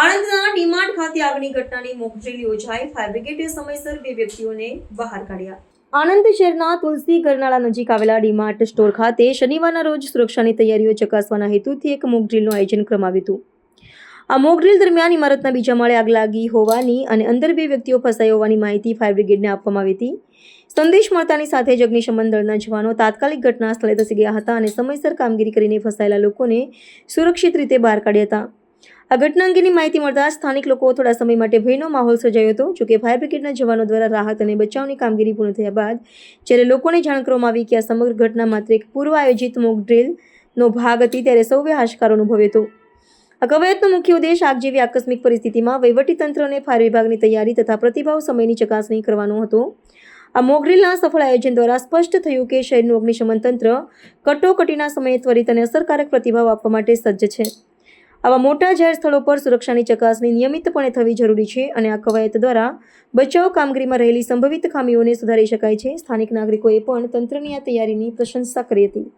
આણંદના ડીમાર્ટ ખાતે આગની ઘટનાની મોકડ્રીલ યોજાઈ. ફાયર બ્રિગેડે સમયસર બે વ્યક્તિઓને બહાર કાઢ્યા. આણંદ શહેરના તુલસી કરનાળા નજીક આવેલા ડીમાર્ટ સ્ટોર ખાતે શનિવારના રોજ સુરક્ષાની તૈયારીઓ ચકાસવાના હેતુથી એક મોકડ્રીલનું આયોજન કરવામાં આવ્યું હતું. આ મોકડ્રીલ દરમિયાન ઇમારતના બીજા માળે આગ લાગી હોવાની અને અંદર બે વ્યક્તિઓ ફસાઈ હોવાની માહિતી ફાયર બ્રિગેડને આપવામાં આવી હતી. સંદેશ મળતાની સાથે જ અગ્નિશમન દળના જવાનો તાત્કાલિક ઘટના સ્થળે ધસી ગયા હતા અને સમયસર કામગીરી કરીને ફસાયેલા લોકોને સુરક્ષિત રીતે બહાર કાઢ્યા હતા. આ ઘટના અંગેની માહિતી મળતા સ્થાનિક લોકો થોડા સમય માટે ભયનો માહોલ સર્જાયો હતો, જોકે ફાયર બ્રિગેડના જવાનો દ્વારા રાહત અને બચાવની કામગીરી પૂર્ણ થયા બાદ, જ્યારે લોકોને જાણ કરવામાં આવી કે આ સમગ્ર ઘટના માત્ર એક પૂર્વ આયોજિત મોક ડ્રીલનો ભાગ હતી, ત્યારે સૌએ હાશકાર અનુભવ્યો હતો. આ કવાયતનો મુખ્ય ઉદ્દેશ આગ જેવી આકસ્મિક પરિસ્થિતિમાં વહીવટીતંત્ર અને ફાયર વિભાગની તૈયારી તથા પ્રતિભાવ સમયની ચકાસણી કરવાનો હતો. આ મોગરીલના સફળ આયોજન દ્વારા સ્પષ્ટ થયું કે શહેરનું અગ્નિશમન તંત્ર કટોકટીના સમયે ત્વરિત અને અસરકારક પ્રતિભાવ આપવા માટે સજ્જ છે. આવા મોટા જાહેર સ્થળો પર સુરક્ષાની ચકાસણી નિયમિતપણે થવી જરૂરી છે અને આ કવાયત દ્વારા બચાવ કામગીરીમાં રહેલી સંભવિત ખામીઓને સુધારી શકાય છે. સ્થાનિક નાગરિકોએ પણ તંત્રની આ તૈયારીની પ્રશંસા કરી હતી.